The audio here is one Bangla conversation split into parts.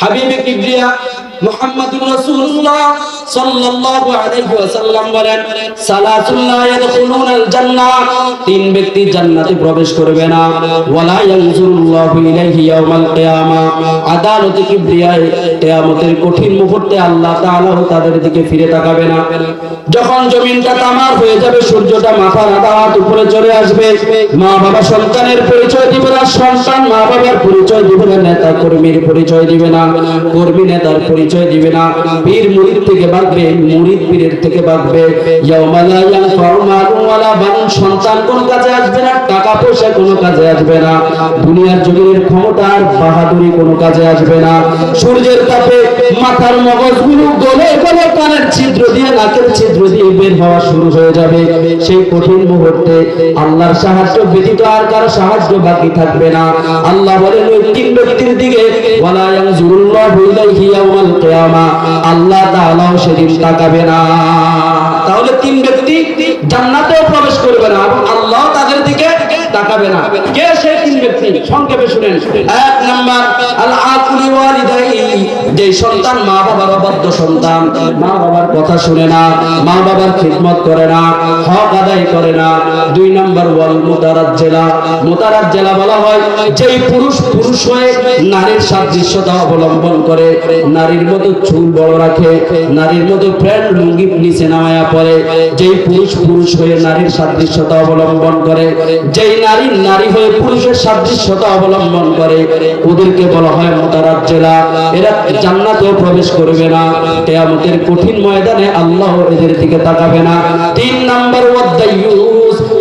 হাবিবে কিবরিয়া মুহাম্মাদুর রাসূলুল্লাহ সাল্লাল্লাহু আলাইহি তিন ব্যক্তি জান্নাতে প্রবেশ করবে না। আদালতে কিয়ামতের কঠিন মুহূর্তে আল্লাহ তাদের দিকে ফিরে তাকাবে না। যখন জমিনটা তামার হয়ে যাবে, সূর্যটা মাথার আধা হাত উপরে চলে আসবে। মা বাবা সন্তানের পরিচয় দিবে না, সন্তান মা বাবার পরিচয় দিবে না, নেতা কর্মীর পরিচয় দিবে না, কর্মী নেতার পরিচয় দিবে না। পীর মুরিদ থেকে বাঁচবে মুরিদ পীরের থেকে বাঁধবে। সন্তান কোনো কাজে আসবে না, টাকা পয়সা কোনো কাজে আসবে না। দুনিয়ার জমিনের ক্ষমতা আর বাহাদুরি কোনো কাজে আসবে না। সূর্যের তাপে মাথার মগজগুলো গলে গলে ছিদ্র দিয়ে নাকের ছিদ্র দিয়ে বের হওয়া শুরু হয়ে যাবে। সেই কঠিন মুহূর্তে আল্লাহর সাহায্য ব্যতীত আর কারও সাহায্য বাকি থাকবে না। আল্লাহ বলেন ওই তিন ব্যক্তির দিকে ওয়ালা ইয়ানজুরুল্লাহু ইলাইহি ইয়াওমাল কিয়ামা, আল্লাহ তাআলাও সেদিন তাকাবে না। তাহলে তিন ব্যক্তি জান্নাতেও প্রবেশ করবে না এবং আল্লাহ তাদের দিকে তাকাবে না। কে সেই নারীর সাদৃশ্যতা অবলম্বন করে, নারীর মতো চুল বড় রাখে, নারীর মতো প্যান্ট লুঙ্গি নিচে নামায়া যেই পুরুষ পুরুষ হয়ে নারীর সাদৃশ্যতা অবলম্বন করে, যেই নারী নারী হয়ে পুরুষের সাদৃশ্যতা অবলম্বন করে। ওদেরকে বলা হয় মোতারাত জেলা এরা জান্নাতেও প্রবেশ করবে না। কেয়ামতের কঠিন ময়দানে আল্লাহ এদের দিকে তাকাবে না। তিন নাম্বার ওয়াদাইয়ুস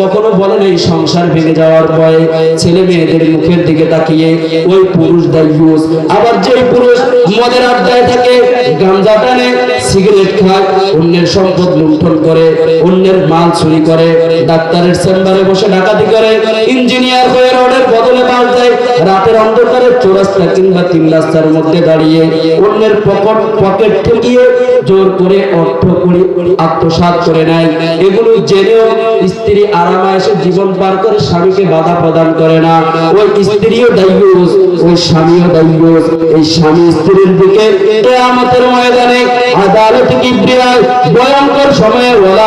কখনো বলেন এই সংসার ভেঙে যাওয়ার ভয়ে ছেলে মেয়েদের মুখের দিকে তাকিয়ে ওই পুরুষ দায়ুস আবার যে পুরুষ মদের আড্ডায় থাকে, গাঞ্জা টানে, সিগারেট খায়, অন্যের সম্পদ লুণ্ঠন করে, অন্যের মাল চুরি করে, ডাক্তারের চেম্বারে বসে ডাকাতি করে, ইঞ্জিনিয়ার হয়ে রোডের রাতের অন্ধকারে চৌরাস্তা কিংবা তিন রাস্তার মধ্যে দাঁড়িয়ে অন্যের পকেট পকেট ঠেকিয়ে জোর করে অর্থ করি, আত্মসাৎ করে নেয়। এগুলো জেনেও স্ত্রী আরামায়েশে জীবন পার করে স্বামীকে বাধা প্রদান করে না। ওই স্ত্রীও দায়ুস ওই স্বামীও দায়ুস এই স্বামী স্ত্রীর দিকে কিয়ামতের ময়দানে আদালত কিবরিয়ায় ভয়ঙ্কর সময়ে ওয়ালা